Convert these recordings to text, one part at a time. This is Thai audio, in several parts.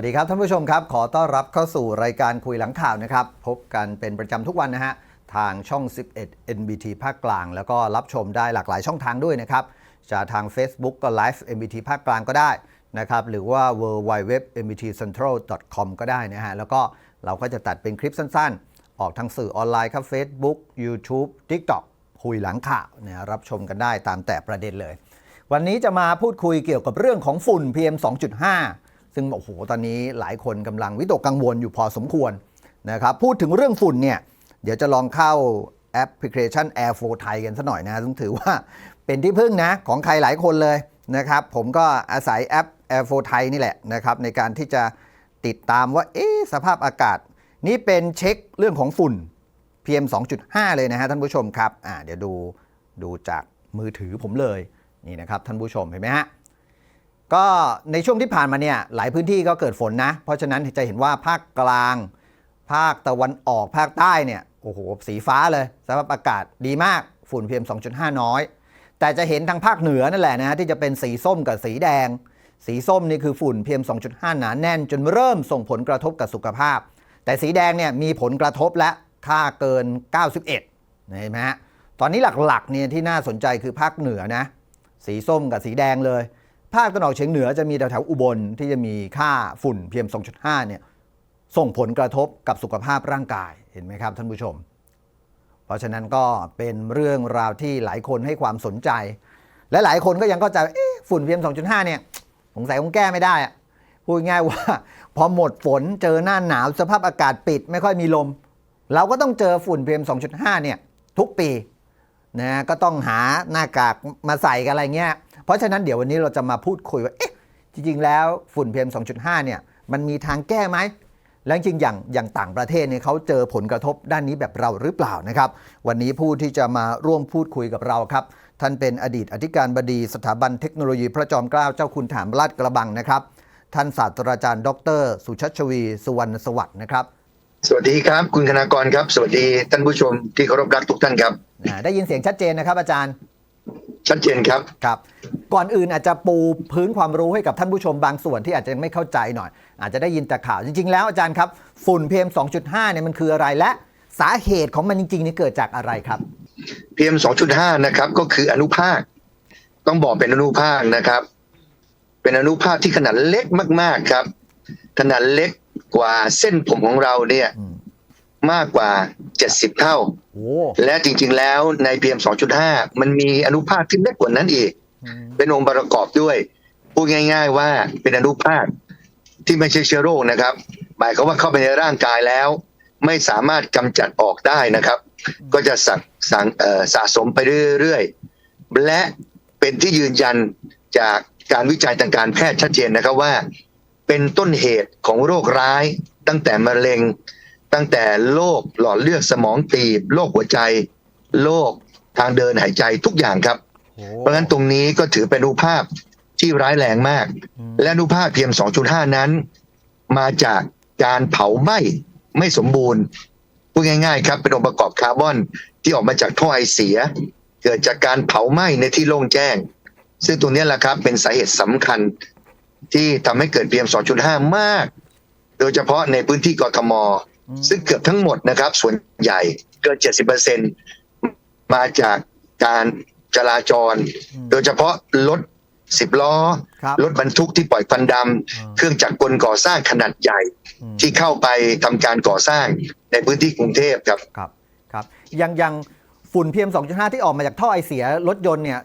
วัสดีครับท่านผู้ชมครับ ขอต้อนรับเข้าสู่รายการคุยหลังข่าวนะครับ พบกันเป็นประจำทุกวันนะฮะ ทางช่อง 11 NBT ภาคกลาง แล้วก็รับชมได้หลากหลายช่องทางด้วยนะครับจะทาง Facebook ก็ Live NBT ภาคกลางก็ได้นะครับ หรือว่า w w w m b t c e n t r a l c o m ก็ได้นะฮะ แล้วก็เราก็จะตัดเป็นคลิปสั้นๆ ออกทางสื่อออนไลน์ครับ Facebook YouTube TikTok คุยหลังข่าวนะรับชมกันได้ตามแต่ประเด็นเลย วันนี้จะมาพูดคุยเกี่ยวกับเรื่องของฝุ่น PM 2.5 ซึ่งโอ้โหตอนนี้หลายคนกำลังวิตกกังวลอยู่พอสมควรนะครับพูดถึงเรื่องฝุ่นเนี่ยเดี๋ยวจะลองเข้าแอปพลิเคชัน Air 4ไทยกันสัหน่อยนะต้องถือว่าเป็นที่พึ่งนะของใครหลายคนเลยนะครับผมก็อาศัยแอป Air 4ไทยนี่แหละนะครับในการที่จะติดตามว่าเอ๊สภาพอากาศ นี่เป็นเช็คเรื่องของฝุ่น PM 2.5 เลยนะฮะท่านผู้ชมครับอ่าเดี๋ยวดูดูจากมือถือผมเลยนี่นะครับท่านผู้ชมเห็นไหมฮะ ก็ในช่วงที่ผ่านมาเนี่ยหลายพื้นที่ก็เกิดฝนนะ เพราะฉะนั้นจะเห็นว่าภาคกลาง ภาคตะวันออกภาคใต้เนี่ยโอ้โหสีฟ้าเลยสภาพอากาศดีมากฝุ่น PM 2.5 น้อย แต่จะเห็นทางภาคเหนือนั่นแหละนะฮะที่จะเป็นสีส้มกับสีแดง สีส้มนี่คือฝุ่น PM 2.5 หนาแน่น จนเริ่มส่งผลกระทบกับสุขภาพ แต่สีแดงเนี่ยมีผลกระทบและค่าเกิน 91เห็นไหมฮะตอนนี้หลักๆเนี่ยที่น่าสนใจคือภาคเหนือนะสีส้มกับสีแดงเลย ภาคตะวันออกเฉียงเหนือจะมีแถวๆอุบลที่จะมีค่าฝุ่น PM 2.5เนี่ยส่งผลกระทบกับสุขภาพร่างกายเห็นไหมครับท่านผู้ชม เพราะฉะนั้นก็เป็นเรื่องราวที่หลายคนให้ความสนใจ และหลายคนก็ยังเข้าใจะฝุ่น PM 2.5เนี่ยสงสัยคงแก้ไม่ได้อะพูดง่ายว่าพอหมดฝนเจอหน้าหนาวสภาพอากาศปิดไม่ค่อยมีลม เราก็ต้องเจอฝุ่น PM 2.5เนี่ยทุกปีนะก็ต้องหาหน้ากากมาใส่กันอะไรเงี้ย เพราะฉะนั้นเดี๋ยววันนี้เราจะมาพูดคุยว่าเอ๊ะจริง ๆ แล้วฝุ่น PM 2.5 เนี่ยมันมีทางแก้ไหมแล้วจริงๆอย่างอย่างต่างประเทศเนี่ยเขาเจอผลกระทบด้านนี้แบบเราหรือเปล่านะครับ วันนี้ผู้ที่จะมาร่วมพูดคุยกับเราครับ ท่านเป็นอดีตอธิการบดีสถาบันเทคโนโลยีพระจอมเกล้าเจ้าคุณฐานราชกระบังนะครับ ท่านศาสตราจารย์ ดร สุชัชวี สุวรรณสวัสดิ์นะครับ สวัสดีครับ คุณคณากรครับ สวัสดีท่านผู้ชมที่เคารพรักทุกท่านครับอ่าได้ยินเสียงชัดเจนนะครับอาจารย์ ชัดเจนครับครับ ก่อนอื่นอาจจะปูพื้นความรู้ให้กับท่านผู้ชมบางส่วนที่อาจจะไม่เข้าใจหน่อย อาจจะได้ยินแต่ข่าวจริง ๆ แล้วอาจารย์ครับ ฝุ่น PM 2.5เนี่ยมันคืออะไรและสาเหตุของมันจริงๆนี่เกิดจากอะไรครับ PM 2.5นะครับก็คืออนุภาค ต้องบอกเป็นอนุภาคนะครับ เป็นอนุภาคที่ขนาดเล็กมาก ๆครับ ขนาดเล็กกว่าเส้นผมของเราเนี่ย อื มมากกว่า 70 เท่าโอ้และจริง ๆ แล้วใน PM 2.5 มันมีอนุภาคที่เล็กกว่านั้นอีกอืมเป็นองค์ประกอบด้วย พูดง่าย ๆ ว่าเป็นอนุภาคที่ไม่ใช่เชื้อโรคนะครับ หมายความว่าเข้าไปในร่างกายแล้ว ไม่สามารถกำจัดออกได้นะครับ ก็จะสักสังเอ่อสะสมไปเรื่อยๆ และเป็นที่ยืนยันจากการวิจัยทางการแพทย์ชัดเจนนะครับว่า เป็นต้นเหตุของโรคร้ายตั้งแต่มะเร็ง ตั้งแต่โรคหลอดเลือดสมองตีบโรคหัวใจโรคทางเดินหายใจทุกอย่างครับโอ้เพราะฉะนั้นตรงนี้ก็ถือเป็นอนุภาพที่ร้ายแรงมากอืมและอนุภาพ PM 2.5 นั้น มาจากการเผาไหม้ไม่สมบูรณ์พูดง่ายๆ ครับเป็นองค์ประกอบคาร์บอนที่ออกมาจากท่อไอเสีย เกิดจากการเผาไหม้ในที่โล่งแจ้ง ซึ่งตรงนี้แหละครับเป็นสาเหตุสำคัญที่ทำให้เกิด PM 2.5 มาก โดยเฉพาะในพื้นที่กทมอืม ซึ่งเกือบทั้งหมดนะครับ ส่วนใหญ่เกิน70%มาจากการจราจรอืมโดยเฉพาะรถสิบล้อครับรถบรรทุกที่ปล่อยควันดอืมำเครื่องจักรกลก่อสร้างขนาดใหญ่อืมที่เข้าไปทำการก่อสร้างในพื้นที่กรุงเทพครับครับครับอย่างอย่างฝุ่น PM 2.5ที่ออกมาจากท่อไอเสียรถยนต์เนี่ย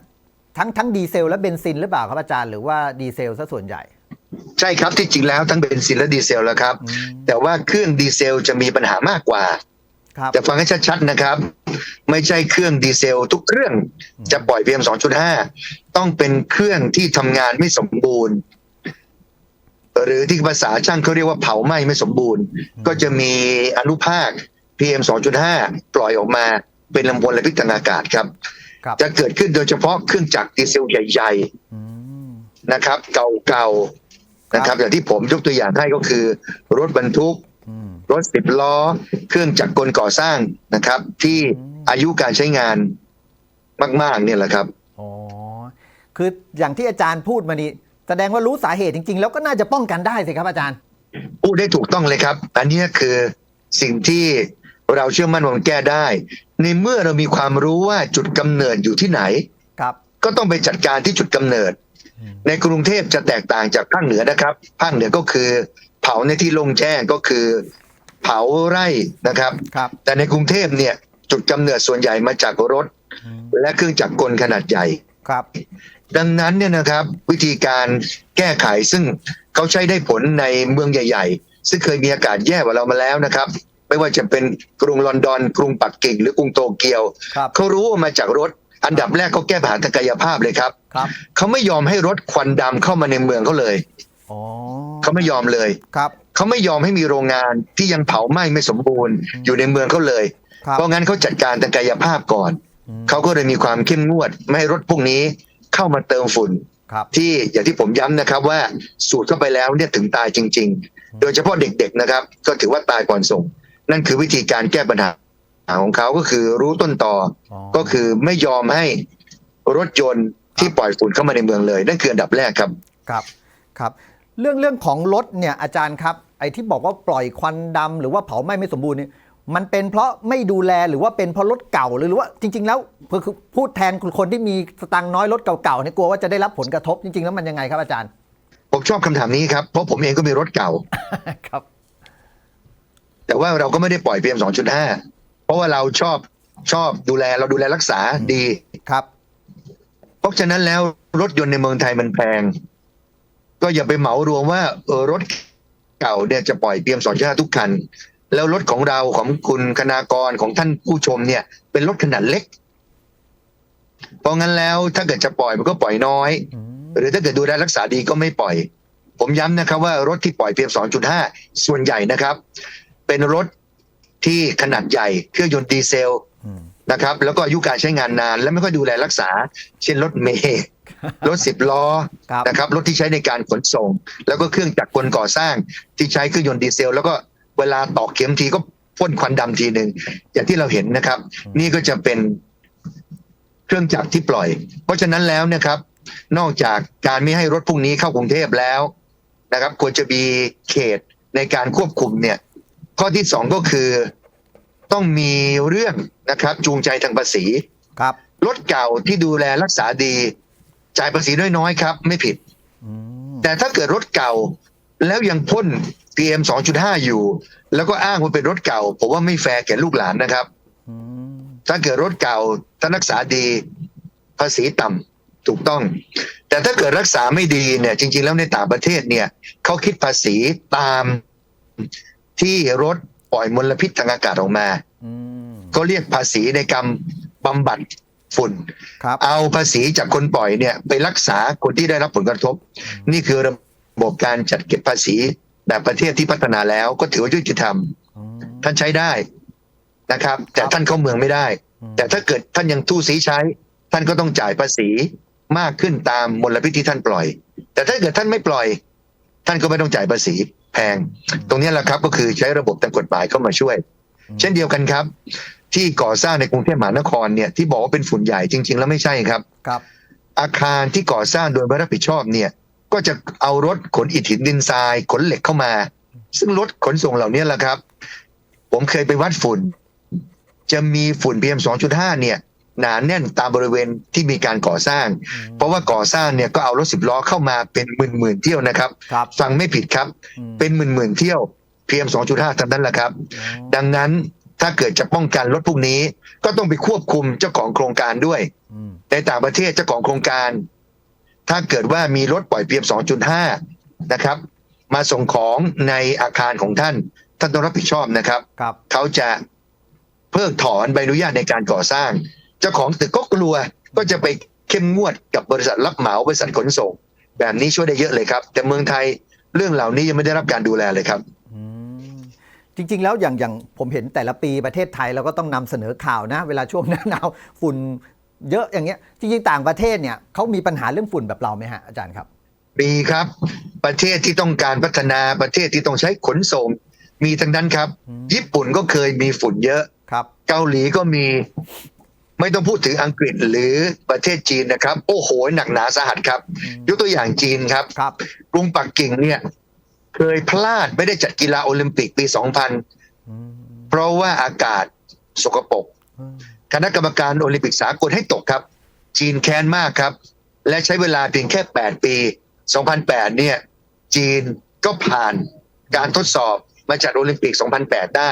ทั้งทั้งดีเซลและเบนซินหรือเปล่าครับอาจารย์หรือว่าดีเซลซะส่วนใหญ่ ใช่ครับที่จริงแล้วทั้งเบนซินและดีเซลแล้วครับอืมแต่ว่าเครื่องดีเซลจะมีปัญหามากกว่าครับแต่ฟังให้ชัดๆนะครับ ไม่ใช่เครื่องดีเซลทุกเครื่องจะปล่อย PM 2.5ต้องเป็นเครื่องที่ทำงานไม่สมบูรณ์ หรือที่ภาษาช่างเขาเรียกว่าเผาไหม้ไม่สมบูรณ์ ก็จะมีอนุภาค PM 2.5ปล่อยออกมาเป็นลำมลพิษทางอากาศครับครับ จะเกิดขึ้นโดยเฉพาะเครื่องจักรดีเซลใหญ่อืมๆนะครับ เก่าๆ นะครับ อย่างที่ผมยกตัวอย่างให้ก็คือ รถบรรทุกอืมรถสิบล้อ เครื่องจักรกลก่อสร้างนะครับ ที่อืมอายุการใช้งานมาก ๆ เนี่ยแหละครับอ๋อคืออย่างที่อาจารย์พูดมานี่แสดงว่ารู้สาเหตุจริง ๆ แล้วก็น่าจะป้องกันได้สิครับอาจารย์พูดได้ถูกต้องเลยครับ อันนี้คือสิ่งที่เราเชื่อมั่นว่ามันแก้ได้ ในเมื่อเรามีความรู้ว่าจุดกำเนิดอยู่ที่ไหนครับ ก็ต้องไปจัดการที่จุดกำเนิดอืม ในกรุงเทพจะแตกต่างจากภาคเหนือนะครับภาคเหนือก็คือ เผาในที่โล่งแจ้งก็คือ เผาไร่นะครับครับ แต่ในกรุงเทพเนี่ยจุดกำเนิดส่วนใหญ่มาจากรถอืมและเครื่องจักรกลขนาดใหญ่ครับ ดังนั้นเนี่ยนะครับวิธีการแก้ไขซึ่งเขาใช้ได้ผลในเมืองใหญ่ ๆ ซึ่งเคยมีอากาศแย่กว่าเรามาแล้วนะครับ ไม่ว่าจะเป็นกรุงลอนดอน กรุงปักกิ่งหรือกรุงโตเกียวครับเขารู้ว่ามาจากรถ อันดับแรกเขาแก้ปัญหาทางกายภาพเลยครับ ครับเขาไม่ยอมให้รถควันดำเข้ามาในเมืองเขาเลยอ๋อเขาไม่ยอมเลยครับเขาไม่ยอมให้มีโรงงานที่ยังเผาไหม้ไม่สมบูรณ์อืมอยู่ในเมืองเขาเลยครับเพราะงั้นเขาจัดการทางกายภาพก่อนอืมเขาก็เลยมีความเข้มงวด ไม่ให้รถพวกนี้เข้ามาเติมฝุ่นครับที่อย่างที่ผมย้ำนะครับว่าสูดเข้าไปแล้วเนี่ยถึงตายจริง ๆ โดยเฉพาะเด็กๆนะครับ ก็ถือว่าตายก่อนส่ง นั่นคือวิธีการแก้ปัญหา ของเขาก็คือรู้ต้นตออ๋อก็คือไม่ยอมให้รถยนต์ที่ปล่อยฝุ่นเข้ามาในเมืองเลย นั่นคืออันดับแรกครับครับครับ เรื่องเรื่องของรถเนี่ยอาจารย์ครับ ไอ้ที่บอกว่าปล่อยควันดำหรือว่าเผาไหม้ไม่สมบูรณ์เนี่ยมันเป็นเพราะไม่ดูแลหรือว่าเป็นเพราะรถเก่าหรือว่าจริง ๆ แล้วคือพูดแทนคนที่มีสตังค์น้อยรถเก่าๆเนี่ยกลัวว่าจะได้รับผลกระทบจริง ๆ แล้วมันยังไงครับอาจารย์ ผมชอบคำถามนี้ครับเพราะผมเองก็มีรถเก่าครับ แต่ว่าเราก็ไม่ได้ปล่อย PM 2.5เพ ราะว่าเราชอบชอบดูแลเราดูแลรักษาดีครับ เพราะฉะนั้นแล้วรถยนต์ในเมืองไทยมันแพง ก็อย่าไปเหมารวมว่าเออรถเก่าเนี่ยจะปล่อย PM 2.5ทุกคัน แล้วรถของเราของคุณคณากรของท่านผู้ชมเนี่ย เป็นรถขนาดเล็ก เพราะงั้นแล้วถ้าเกิดจะปล่อยมันก็ปล่อยน้อยอืมหรือถ้าเกิดดูแลรักษาดีก็ไม่ปล่อย ผมย้ำนะครับว่ารถที่ปล่อย PM 2.5ส่วนใหญ่นะครับ เป็นรถ ที่ขนาดใหญ่เครื่องยนต์ดีเซลอืมนะครับแล้วก็อายุการใช้งานนาน และไม่ค่อยดูแลรักษา เช่นรถเมล์รถสิบล้อครับนะครับรถที่ใช้ในการขนส่ง แล้วก็เครื่องจักรกลก่อสร้างที่ใช้เครื่องยนต์ดีเซล แล้วก็เวลาตอกเข็มทีก็พ่นควันดำทีหนึ่งอย่างที่เราเห็นนะครับ นี่ก็จะเป็นเครื่องจักรที่ปล่อย เพราะฉะนั้นแล้วนะครับ นอกจากการไม่ให้รถพวกนี้เข้ากรุงเทพแล้วนะครับ ควรจะมีเขตในการควบคุมเนี่ย ข้อที่สองก็คือต้องมีเรื่องนะครับจูงใจทางภาษีครับรถเก่าที่ดูแลรักษาดี จ่ายภาษีน้อยๆครับ ไม่ผิดอืมแต่ถ้าเกิดรถเก่าแล้วยังพ่น PM 2.5 อยู่ แล้วก็อ้างว่าเป็นรถเก่า ผมว่าไม่แฟร์แก่ลูกหลานนะครับอืมถ้าเกิดรถเก่าถ้ารักษาดี ภาษีต่ำถูกต้อง แต่ถ้าเกิดรักษาไม่ดีเนี่ย จริง ๆ แล้วในต่างประเทศเนี่ยเขาคิดภาษีตาม ที่รถปล่อยมลพิษทางอากาศออกมาอืมเขาเรียกภาษีในกรรมบำบัดฝุ่นครับเอาภาษีจากคนปล่อยเนี่ยไปรักษาคนที่ได้รับผลกระทบ นี่คือระบบการจัดเก็บภาษีแบบประเทศที่พัฒนาแล้วก็ถือว่ายุติธรรมอืมท่านใช้ได้นะครับ แต่ท่านเข้าเมืองไม่ได้อืมแต่ถ้าเกิดท่านยังทู่สีใช้ ท่านก็ต้องจ่ายภาษีมากขึ้นตามมลพิษที่ท่านปล่อย แต่ถ้าเกิดท่านไม่ปล่อย ท่านก็ไม่ต้องจ่ายภาษี แพง ตรงนี้แหละครับก็คือใช้ระบบทางกฎหมายเข้ามาช่วย เช่นเดียวกันครับ ที่ก่อสร้างในกรุงเทพมหานครเนี่ยที่บอกว่าเป็นฝุ่นใหญ่จริง ๆ แล้วไม่ใช่ครับครับ อาคารที่ก่อสร้างโดยไม่รับผิดชอบเนี่ยก็จะเอารถขนอิฐหินดินทรายขนเหล็กเข้ามา ซึ่งรถขนส่งเหล่านี้แหละครับ ผมเคยไปวัดฝุ่น จะมีฝุ่น PM 2.5เนี่ย หนาแน่นตามบริเวณที่มีการก่อสร้าง เพราะว่าก่อสร้างเนี่ยก็เอารถสิบล้อเข้ามาเป็นหมื่นหมื่นๆเที่ยวนะครับครับ ฟังไม่ผิดครับอืมเป็นหมื่นหมื่นๆเที่ยว PM 2.5ทั้งนั้นแหละครับอ๋อดังนั้นถ้าเกิดจะป้องกันรถพวกนี้ ก็ต้องไปควบคุมเจ้าของโครงการด้วยอืมในต่างประเทศเจ้าของโครงการ ถ้าเกิดว่ามีรถปล่อย PM 2.5นะครับ มาส่งของในอาคารของท่าน ท่านต้องรับผิดชอบนะครับครับเขาจะเพิกถอนใบอนุญาตในการก่อสร้าง เจ้าของตึกก็กลัวก็จะไปเข้มงวดกับบริษัทรับเหมาบริษัทขนส่ง แบบนี้ช่วยได้เยอะเลยครับ แต่เมืองไทยเรื่องเหล่านี้ยังไม่ได้รับการดูแลเลยครับอืมจริง ๆ แล้วอย่างอย่างผมเห็นแต่ละปีประเทศไทยเราก็ต้องนำเสนอข่าวนะ เวลาช่วงหน้าหนาวฝุ่นเยอะอย่างเงี้ยจริง ๆ ต่างประเทศเนี่ยเขามีปัญหาเรื่องฝุ่นแบบเราไหมฮะอาจารย์ครับมีครับ ประเทศที่ต้องการพัฒนาประเทศที่ต้องใช้ขนส่ง มีทั้งนั้นครับอืมญี่ปุ่นก็เคยมีฝุ่นเยอะครับ เกาหลีก็มี ไม่ต้องพูดถึงอังกฤษหรือประเทศจีนนะครับ โอ้โห หนักหนาสาหัสครับอืมยกตัวอย่างจีนครับครับกรุงปักกิ่งเนี่ย เคยพลาดไม่ได้จัดกีฬาโอลิมปิกปี 2000อืมเพราะว่าอากาศสกปรกอืมคณะกรรมการโอลิมปิกสากลให้ตกครับ จีนแค้นมากครับ และใช้เวลาเพียงแค่ 8 ปี 2008 เนี่ย จีนก็ผ่านการทดสอบมาจัดโอลิมปิก 2008 ได้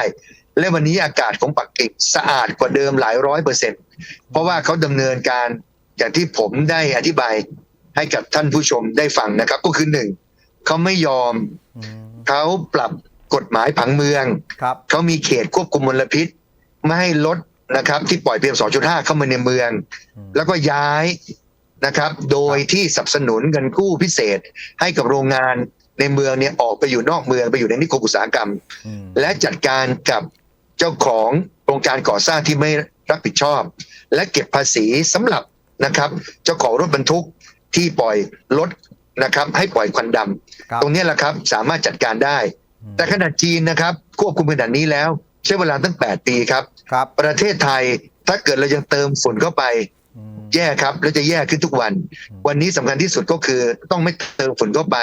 และวันนี้อากาศของปักกิ่งสะอาดกว่าเดิมหลายร้อยเปอร์เซ็นต์เพราะว่าเขาดำเนินการอย่างที่ผมได้อธิบายให้กับท่านผู้ชมได้ฟังนะครับ ก็คือหนึ่งเขาไม่ยอมอืมเขาปรับกฎหมายผังเมืองครับเขามีเขตควบคุมมลพิษ ไม่ให้ลดนะครับ ที่ปล่อยเพียง2.5เข้ามาในเมืองอืมแล้วก็ย้ายนะครับ โดยที่สนับสนุนเงินกู้พิเศษ ให้กับโรงงานในเมืองเนี่ยออกไปอยู่นอกเมืองไปอยู่ในนิคมอุตสาหกรรมอืมและจัดการกับ เจ้าของโครงการก่อสร้างที่ไม่รับผิดชอบ และเก็บภาษีสำหรับนะครับ เจ้าของรถบรรทุกที่ปล่อยรถนะครับ ให้ปล่อยควันดำครับตรงเนี้ยแหละครับสามารถจัดการได้อืมแต่ขนาดจีนนะครับ ควบคุมขนาดนี้แล้ว ใช้เวลาตั้ง 8 ปีครับครับประเทศไทยถ้าเกิดเรายังเติมฝุ่นเข้าไปอืมแย่ครับแล้วจะแย่ขึ้นทุกวันอืมวันนี้สำคัญที่สุดก็คือต้องไม่เติมฝุ่นเข้าไป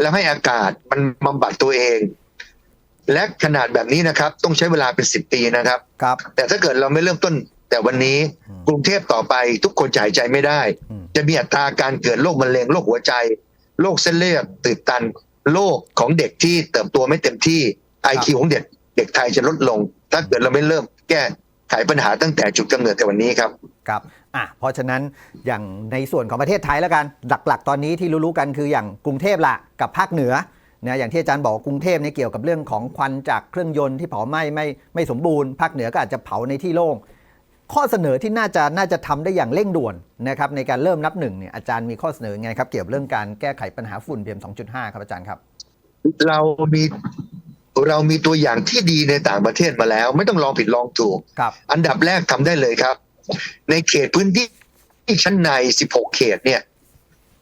แล้วให้อากาศมันบำบัดตัวเอง และขนาดแบบนี้นะครับ ต้องใช้เวลาเป็นสิบปีนะครับ ครับ แต่ถ้าเกิดเราไม่เริ่มต้น แต่วันนี้อืม กรุงเทพต่อไปทุกคนจะหายใจไม่ได้ อืม จะมีอัตราการเกิดโรคมะเร็งโรคหัวใจโรคเส้นเลือดตีบตันโรคของเด็กที่เติบโตไม่เต็มที่ไอคิวของเด็กเด็กไทยจะลดลง ถ้าเกิดเราไม่เริ่มแก้ไขปัญหาตั้งแต่จุดกำเนิดแต่วันนี้ครับ ครับอะเพราะฉะนั้นอย่างในส่วนของประเทศไทยแล้วกัน หลักๆ ตอนนี้ที่รู้ๆกันคืออย่างกรุงเทพละกับภาคเหนือ นะอย่างที่อาจารย์บอกกรุงเทพเนี่ยเกี่ยวกับเรื่องของควันจากเครื่องยนต์ที่เผาไหม้ไม่ไม่สมบูรณ์ภาคเหนือก็อาจจะเผาในที่โล่งข้อเสนอที่น่าจะน่าจะทำได้อย่างเร่งด่วนนะครับในการเริ่มนับหนึ่งเนี่ยอาจารย์มีข้อเสนอไงครับ เกี่ยวกับเรื่องการแก้ไขปัญหาฝุ่น PM 2.5 ครับอาจารย์ครับ เรามีเรามีตัวอย่างที่ดีในต่างประเทศมาแล้ว ไม่ต้องลองผิดลองถูกครับอันดับแรกทำได้เลยครับ ในเขตพื้นที่ชั้นใน 16 เขตเนี่ย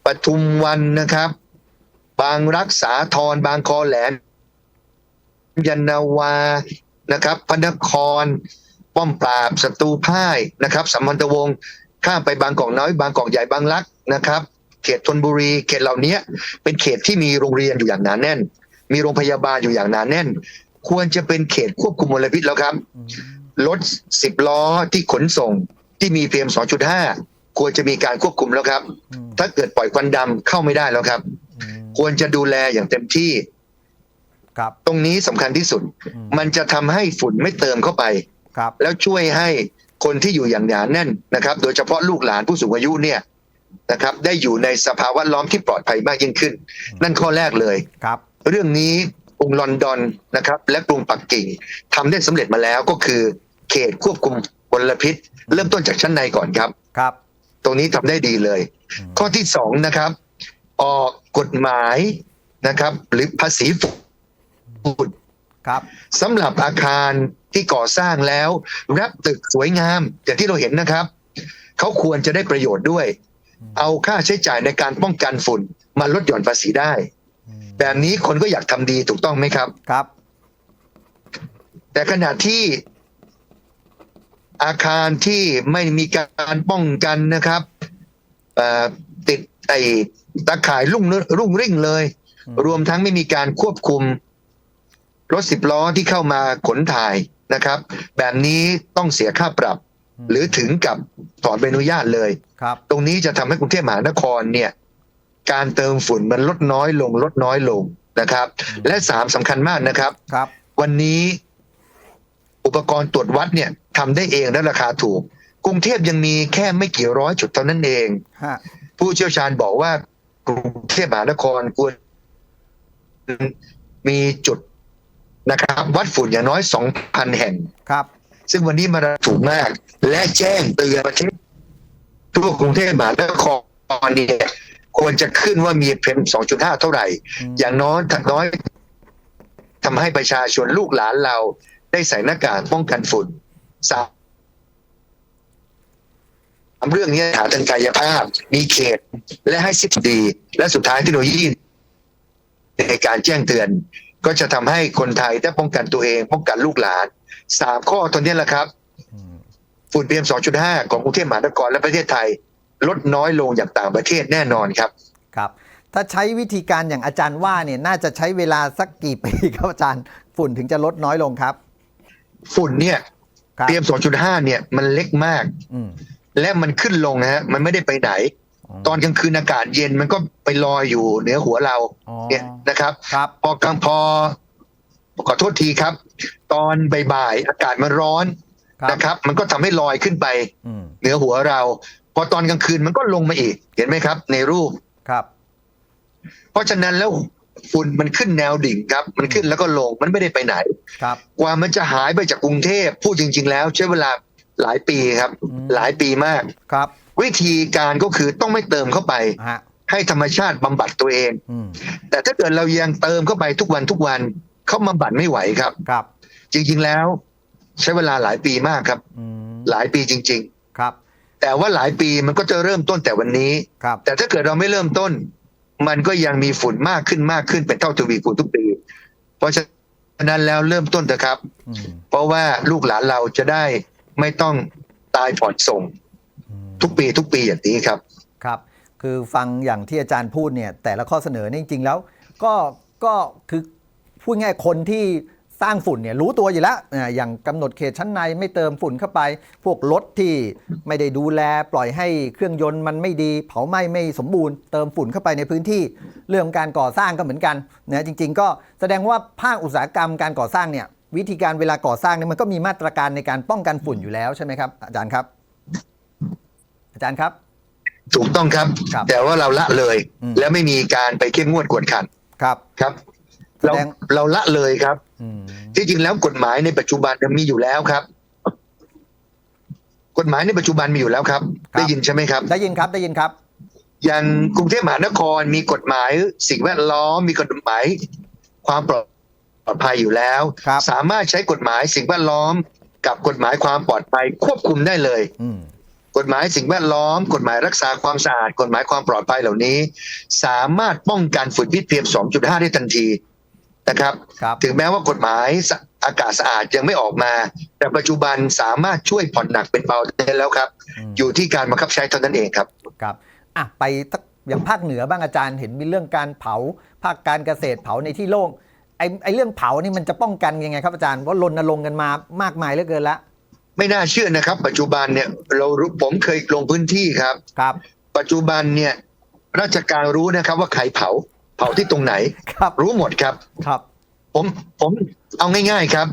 ปทุมวันนะครับ บางรักษาทรบางคอแหลมยานนาวานะครับพนคร ป้อมปราบศัตรูพ่ายนะครับสัมพันธวงศ์ข้ามไปบางกอกน้อย บางกอกใหญ่บางรักนะครับ เขตธนบุรีเขตเหล่านี้เป็นเขตที่มีโรงเรียนอยู่อย่างหนาแน่น มีโรงพยาบาลอยู่อย่างหนาแน่น ควรจะเป็นเขตควบคุมมลพิษแล้วครับรถสิบล้อที่ขนส่งที่มี PM 2.5ควรจะมีการควบคุมแล้วครับ ถ้าเกิดปล่อยควันดำเข้าไม่ได้แล้วครับ ควรจะดูแลอย่างเต็มที่ครับ ตรงนี้สำคัญที่สุด อืม มันจะทำให้ฝุ่นไม่เติมเข้าไป ครับ แล้วช่วยให้คนที่อยู่อย่างหนาแน่นนะครับ โดยเฉพาะลูกหลานผู้สูงอายุเนี่ยนะครับ ได้อยู่ในสภาวะล้อมที่ปลอดภัยมากยิ่งขึ้น นั่นข้อแรกเลย ครับ เรื่องนี้กรุงลอนดอนนะครับ และกรุงปักกิ่งทำได้สำเร็จมาแล้วก็คือ เขตควบคุมมลพิษ เริ่มต้นจากชั้นในก่อนครับ ครับ ตรงนี้ทำได้ดีเลย อืม ข้อที่สองนะครับ ออกกฎหมายนะครับ หรือภาษีฝุ่นครับสำหรับอาคารที่ก่อสร้างแล้วรับตึกสวยงาม อย่างที่เราเห็นนะครับเขาควรจะได้ประโยชน์ด้วย เอาค่าใช้จ่ายในการป้องกันฝุ่น มาลดหย่อนภาษีได้อืมแบบนี้คนก็อยากทำดีถูกต้องไหมครับครับ แต่ขณะที่อาคารที่ไม่มีการป้องกันนะครับเอ่อติดไอ้ ตาข่ายรุ่งรุ่งริ่งเลยอืมรวมทั้งไม่มีการควบคุมรถสิบล้อที่เข้ามาขนถ่ายนะครับ แบบนี้ต้องเสียค่าปรับ หรือถึงกับถอนใบอนุญาตเลยครับ ตรงนี้จะทำให้กรุงเทพมหานครเนี่ย การเติมฝุ่นมันลดน้อยลง ลดน้อยลงนะครับอืมและสามสำคัญมากนะครับครับ วันนี้อุปกรณ์ตรวจวัดเนี่ยทำได้เองและราคาถูก กรุงเทพยังมีแค่ไม่กี่ร้อยจุดเท่านั้นเองฮะผู้เชี่ยวชาญบอกว่า กรุงเทพมหานครควรมีจุดนะครับ วัดฝุ่นอย่างน้อย 2,000 แห่งครับ ซึ่งวันนี้มันถูกมาก และแจ้งเตือนประเทศทั่วกรุงเทพมหานครเนี่ยควรจะขึ้นว่ามีเพม2.5เท่าไหร่อืมอย่างน้อยถักน้อยทำให้ประชาชนลูกหลานเราได้ใส่หน้ากากป้องกันฝุ่นสาม เรื่องนี้ฐานทางกายภาพ มีเขตและให้สิทธิดี และสุดท้ายเทคโนโลยีในการแจ้งเตือน ก็จะทำให้คนไทยได้ป้องกันตัวเอง ป้องกันลูกหลานสามข้อตัวนี้แหละครับอืมฝุ่น PM 2.5ของกรุงเทพมหานครและประเทศไทย ลดน้อยลงอย่างต่างประเทศแน่นอนครับครับ ถ้าใช้วิธีการอย่างอาจารย์ว่าเนี่ยน่าจะใช้เวลาสักกี่ปีครับอาจารย์ ฝุ่นถึงจะลดน้อยลงครับ ฝุ่นเนี่ยครับ PM 2.5เนี่ยมันเล็กมากอืม และมันขึ้นลงนะฮะมันไม่ได้ไปไหน ตอนกลางคืนอากาศเย็นมันก็ไปลอยอยู่เหนือหัวเราอ๋อเนี่ยนะครับครับพอกลางพอขอโทษทีครับ ตอนบ่ายๆอากาศมันร้อนครับนะครับ มันก็ทำให้ลอยขึ้นไปอืมเหนือหัวเรา พอตอนกลางคืนมันก็ลงมาอีก เห็นไหมครับ ในรูปครับ เพราะฉะนั้นแล้วฝุ่นมันขึ้นแนวดิ่งครับ มันขึ้นแล้วก็ลงมันไม่ได้ไปไหน ครับกว่ามันจะหายไปจากกรุงเทพพูดจริง ๆ แล้วใช้เวลา หลายปีครับอืมหลายปีมากครับ วิธีการก็คือต้องไม่เติมเข้าไปฮะให้ธรรมชาติบำบัดตัวเองอืมแต่ถ้าเกิดเรายังเติมเข้าไปทุกวันทุกวันเขาบำบัดไม่ไหวครับครับ จริง ๆแล้ว ใช้เวลาหลายปีมากครับอืมหลายปีจริงครับๆแต่ว่าหลายปีมันก็จะเริ่มต้นแต่วันนี้ครับแต่ถ้าเกิดเราไม่เริ่มต้น มันก็ยังมีฝุ่นมากขึ้นมากขึ้นเป็นเท่าทวีคูณทุกปี เพราะฉะนั้นแล้วเริ่มต้นเถอะครับอืมเพราะว่าลูกหลานเราจะได้ ไม่ต้องตายผ่อนส่งอืมทุกปีทุกปีอย่างนี้ครับครับ คือฟังอย่างที่อาจารย์พูดเนี่ย แต่ละข้อเสนอเนี่ยจริงๆแล้ว ก็ก็คือพูดง่ายๆคนที่สร้างฝุ่นเนี่ยรู้ตัวอยู่แล้วอ่าอย่างกำหนดเขตชั้นในไม่เติมฝุ่นเข้าไป พวกรถที่ไม่ได้ดูแลปล่อยให้เครื่องยนต์มันไม่ดีเผาไหม้ไม่สมบูรณ์เติมฝุ่นเข้าไปในพื้นที่ เรื่องการก่อสร้างก็เหมือนกันนะจริง ๆ ก็แสดงว่าภาคอุตสาหกรรมการก่อสร้างเนี่ย วิธีการเวลาก่อสร้างเนี่ยมันก็มีมาตรการในการป้องกันฝุ่นอยู่แล้วใช่ไหมครับ อาจารย์ครับ อาจารย์ครับ ถูกต้องครับ ครับแต่ว่าเราละเลย อืม และไม่มีการไปเข้มงวดกวดขันครับครับ แสเราดงเราละเลยครับ อืมที่จริงแล้วกฎหมายในปัจจุบันมีอยู่แล้วครับ กฎหมายในปัจจุบันมีอยู่แล้วครับ ได้ยินใช่ไหมครับ ได้ยินครับได้ยินครับ อย่างกรุงเทพมหานครมีกฎหมาย สิ่งแวดล้อมมีกฎหมาย ความปลอด ภัยอยู่แล้วครับสามารถใช้กฎหมายสิ่งแวดล้อม กับกฎหมายความปลอดภัยควบคุมได้เลยอืมกฎหมายสิ่งแวดล้อม กฎหมายรักษาความสะอาด กฎหมายความปลอดภัยเหล่านี้ สามารถป้องกันฝุ่นพิษ PM 2.5 ได้ทันทีนะครับครับถึงแม้ว่ากฎหมายสะอากาศสะอาดยังไม่ออกมา แต่ปัจจุบันสามารถช่วยผ่อนหนักเป็นเบาได้แล้วครับอืมอยู่ที่การบังคับใช้เท่านั้นเองครับครับอะไปสักอย่างภาคเหนือบ้างอาจารย์เห็นมีเรื่องการเผา ภาคการเกษตรเผาในที่โล่ง ไอ้ไอ้เรื่องเผานี่มันจะป้องกันยังไงครับอาจารย์ว่ารณรงค์กันมามากมายเหลือเกินละไม่น่าเชื่อนะครับ ปัจจุบันเนี่ยเรารู้ผมเคยลงพื้นที่ครับครับ ปัจจุบันเนี่ยราชการรู้นะครับว่าใครเผา เผาที่ตรงไหนครับรู้หมดครับครับ ผมผมเอาง่าย ๆครับ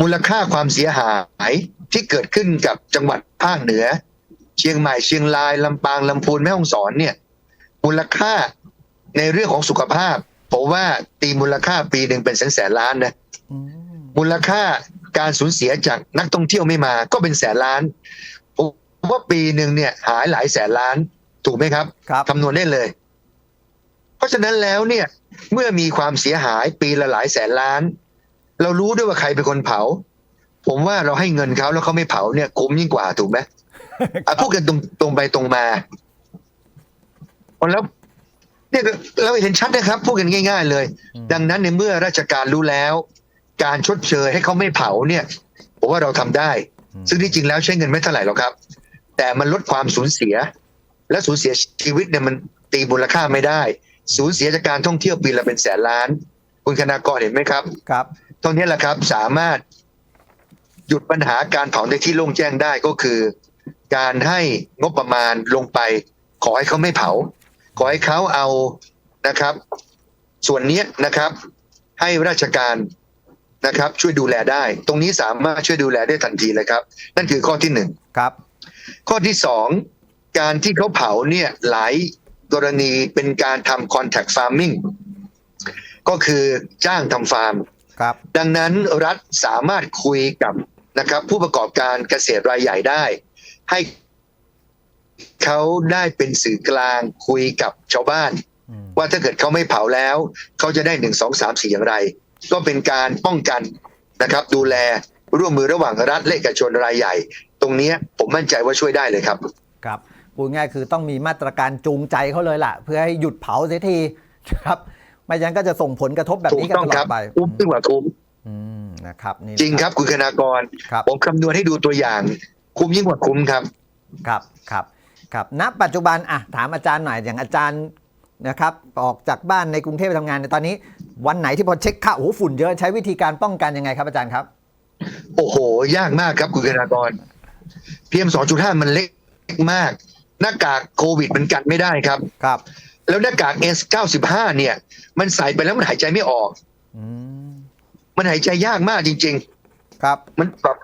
มูลค่าความเสียหายที่เกิดขึ้นกับจังหวัดภาคเหนือ เชียงใหม่เชียงรายลำปางลำพูนแม่ฮ่องสอนเนี่ย มูลค่าในเรื่องของสุขภาพ ผมว่าตีมูลค่าปีหนึ่งเป็นแสนแสนล้านนะอืมมูลค่าการสูญเสียจากนักท่องเที่ยวไม่มาก็เป็นแสนล้านผมว่าปีหนึ่งเนี่ยหายหลายแสนล้าน ถูกไหมครับครับคำนวณได้เลย เพราะฉะนั้นแล้วเนี่ยเมื่อมีความเสียหายปีละหลายแสนล้าน เรารู้ด้วยว่าใครเป็นคนเผา ผมว่าเราให้เงินเขาแล้วเขาไม่เผาเนี่ยคุ้มยิ่งกว่าถูกไหมอะพูดกันตรงตรงไปตรงมาแล้ว เนี่ยเราเห็นชัดนะครับพูดกันง่าย ๆ เลย อืม ดังนั้นในเมื่อราชการรู้แล้ว การชดเชยให้เขาไม่เผาเนี่ยผมว่าเราทำได้ อืม ซึ่งที่จริงแล้วใช้เงินไม่เท่าไหร่หรอกครับ แต่มันลดความสูญเสีย และสูญเสียชีวิตเนี่ยมันตีมูลค่าไม่ได้ สูญเสียจากการท่องเที่ยวปีละเป็นแสนล้าน คุณคณากรเห็นไหมครับ ครับเท่านี้แหละครับสามารถหยุดปัญหาการเผาในที่โล่งแจ้งได้ก็คือ การให้งบประมาณลงไปขอให้เขาไม่เผา ขอให้เขาเอานะครับ ส่วนเนี้ยนะครับ ให้ราชการนะครับ ช่วยดูแลได้ ตรงนี้สามารถช่วยดูแลได้ทันทีเลยครับ นั่นคือข้อที่หนึ่งครับ ข้อที่สองการที่เขาเผาเนี่ยหลายกรณีเป็นการทำ contact farming ก็คือจ้างทำฟาร์มครับดังนั้นรัฐสามารถคุยกับนะครับ ผู้ประกอบการเกษตรรายใหญ่ได้ ให้ เขาได้เป็นสื่อกลางคุยกับชาวบ้านอืมว่าถ้าเกิดเขาไม่เผาแล้ว เขาจะได้หนึ่งสองสามสี่อย่างไร ก็เป็นการป้องกันนะครับ ดูแลร่วมมือระหว่างรัฐและเอกชนรายใหญ่ ตรงเนี้ยผมมั่นใจว่าช่วยได้เลยครับ ครับพูดง่ายคือต้องมีมาตรการจูงใจเขาเลยล่ะ เพื่อให้หยุดเผาเสียทีครับไม่อย่างนั้นก็จะส่งผลกระทบแบบถูนี้กกันต้องตลอครัดบไปคุ้มซึ่งกว่าคุ้มอืมนะครับนี่จริงครับคุณคณากรครับผมคำนวณให้ดูตัวอย่าง คุ้มยิ่งกว่าคุ้มครับ ครับครับ ครับณปัจจุบันอะถามอาจารย์หน่อยอย่างอาจารย์นะครับออกจากบ้านในกรุงเทพไปทำงานในยตอนนี้ วันไหนที่พอเช็คค่าโอ้โหฝุ่นเยอะใช้วิธีการป้องกันยังไงครับอาจารย์ครับ โอ้โห ยากมากครับคุณกนากรพีเอ็มสองจุดห้ามันเล็กมาก หน้ากากโควิดมันกันไม่ได้ครับครับ แล้วหน้ากาก S95 เนี่ย มันใส่ไปแล้วมันหายใจไม่ออกอืมมันหายใจยากมากจริงครับๆมันแบบ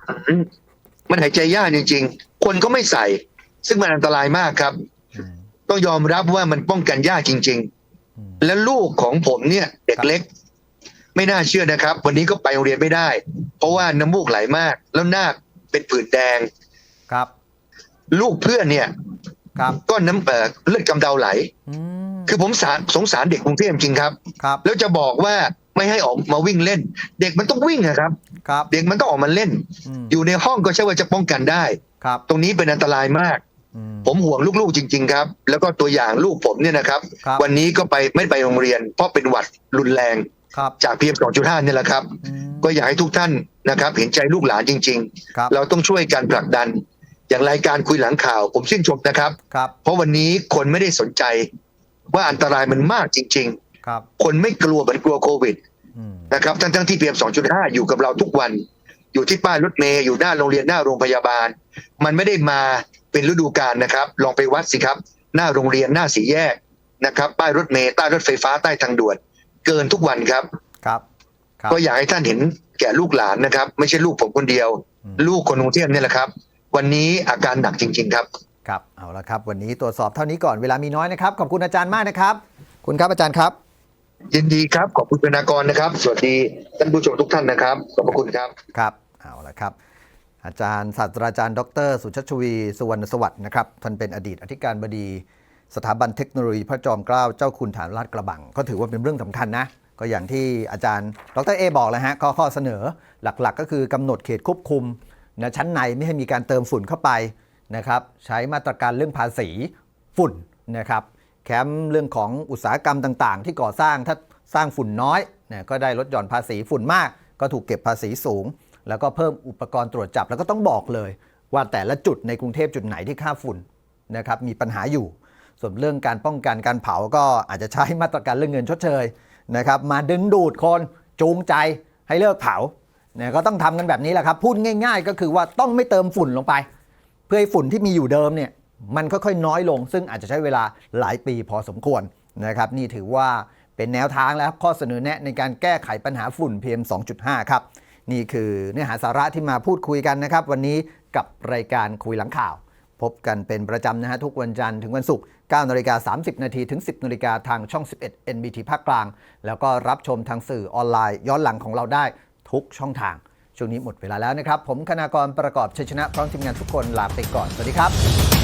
มันหายใจยากจริง ๆ คนก็ไม่ใส่ ซึ่งมันอันตรายมากครับอืมต้องยอมรับว่ามันป้องกันยากจริงอืมๆแล้วลูกของผมเนี่ย เด็กเล็ก ไม่น่าเชื่อนะครับ วันนี้ก็ไปโรงเรียนไม่ได้ เพราะว่าน้ำมูกไหลมาก แล้วหน้าเป็นผื่นแดงครับ ลูกเพื่อนเนี่ยครับก็น้ำเอ่อเลือดกำเดาไหลอืมคือผมสารสงสารเด็กกรุงเทพจริงครับครับ แล้วจะบอกว่าไม่ให้ออกมาวิ่งเล่น เด็กมันต้องวิ่งนะครับครับ เด็กมันต้องออกมาเล่นอืมอยู่ในห้องก็ใช่ว่าจะป้องกันได้ครับ ตรงนี้เป็นอันตรายมากอืม ผมห่วงลูกๆจริง ๆ ครับ แล้วก็ตัวอย่างลูกผมเนี่ยนะครับครับวันนี้ก็ไปไม่ไปโรงเรียน เพราะเป็นหวัดรุนแรงครับจากพีเอ็มสองจุดห้านี่แหละครับอืมก็อยากให้ทุกท่านนะครับ เห็นใจลูกหลานจริงครับๆเราต้องช่วยกันผลักดัน อย่างรายการคุยหลังข่าว ผมชื่นชมนะครับครับเพราะวันนี้คนไม่ได้สนใจ ว่าอันตรายมันมากจริงครับๆคนไม่กลัวเหมือนกลัวโควิดอืมนะครับทั้งทั้งๆที่พีเอ็มสองจุดห้าอยู่กับเราทุกวัน อยู่ที่ป้ายรถเมย์อยู่หน้าโรงเรียนหน้าโรงพยาบาล มันไม่ได้มาเป็นฤดูกาลนะครับ ลองไปวัดสิครับ หน้าโรงเรียนหน้าสีแยกนะครับ ป้ายรถเมย์ใต้รถไฟฟ้าใต้ทางด่วน เกินทุกวันครับครับครับก็อยากให้ท่านเห็นแก่ลูกหลานนะครับ ไม่ใช่ลูกผมคนเดียวอืมลูกคนกรุงเทพเนี่ยแหละครับ วันนี้อาการหนักจริง ๆ ครับครับเอาละครับ วันนี้ตรวจสอบเท่านี้ก่อนเวลามีน้อยนะครับขอบคุณอาจารย์มากนะครับ คุณครับอาจารย์ครับ ยินดีครับ ขอบคุณเป็นากรนะครับ สวัสดีท่านผู้ชมทุกท่านนะครับ ขอบพระคุณครับ ครับเอาละครับ อาจารย์ศาสตราจารย์ ดร สุชชวี สุวรรณสวัสดิ์นะครับท่านเป็นอดีตอธิการบดี สถาบันเทคโนโลยีพระจอมเกล้าเจ้าคุณฐานลาดกระบัง ก็ถือว่าเป็นเรื่องสำคัญนะ ก็อย่างที่อาจารย์ ดรเอบอกแล้วฮะข้อข้อเสนอหลักๆ ก็คือกำหนดเขตควบคุมนะชั้นในไม่ให้มีการเติมฝุ่นเข้าไปนะครับ ใช้มาตรการเรื่องภาษีฝุ่นนะครับ คมป์เรื่องของอุตสาหกรรมต่าง ๆ ที่ก่อสร้างถ้าสร้างฝุ่นน้อยเนี่ยก็ได้ลดหย่อนภาษีฝุ่นมาก ก็ถูกเก็บภาษีสูง แล้วก็เพิ่มอุปกรณ์ตรวจจับแล้วก็ต้องบอกเลย ว่าแต่ละจุดในกรุงเทพจุดไหนที่ค่าฝุ่นนะครับมีปัญหาอยู่ ส่วนเรื่องการป้องกันการเผาก็อาจจะใช้มาตรการเรื่องเงินชดเชยนะครับมาดึงดูดคนจูงใจให้เลิกเผาเนี่ยก็ต้องทำกันแบบนี้แหละครับพูดง่าย ๆ ก็คือว่าต้องไม่เติมฝุ่นลงไป เพื่อให้ฝุ่นที่มีอยู่เดิมเนี่ย มันค่อยๆ น้อยลง ซึ่งอาจจะใช้เวลาหลายปีพอสมควรนะครับนี่ถือว่าเป็นแนวทางและข้อเสนอแนะในการแก้ไขปัญหาฝุ่น PM 2.5 ครับนี่คือเนื้อหาสาระที่มาพูดคุยกันนะครับ วันนี้กับรายการคุยหลังข่าว พบกันเป็นประจำนะฮะทุกวันจันทร์ถึงวันศุกร์9นาฬิกา30 นาทีถึง 10นาฬิกาทางช่อง 11 NBT ภาคกลาง แล้วก็รับชมทางสื่อออนไลน์ ย้อนหลังของเราได้ทุกช่องทาง ช่วงนี้หมดเวลาแล้วนะครับ ผมคณากรประกอบชัยชนะพร้อมทีมงานทุกคนลาไปก่อน สวัสดีครับ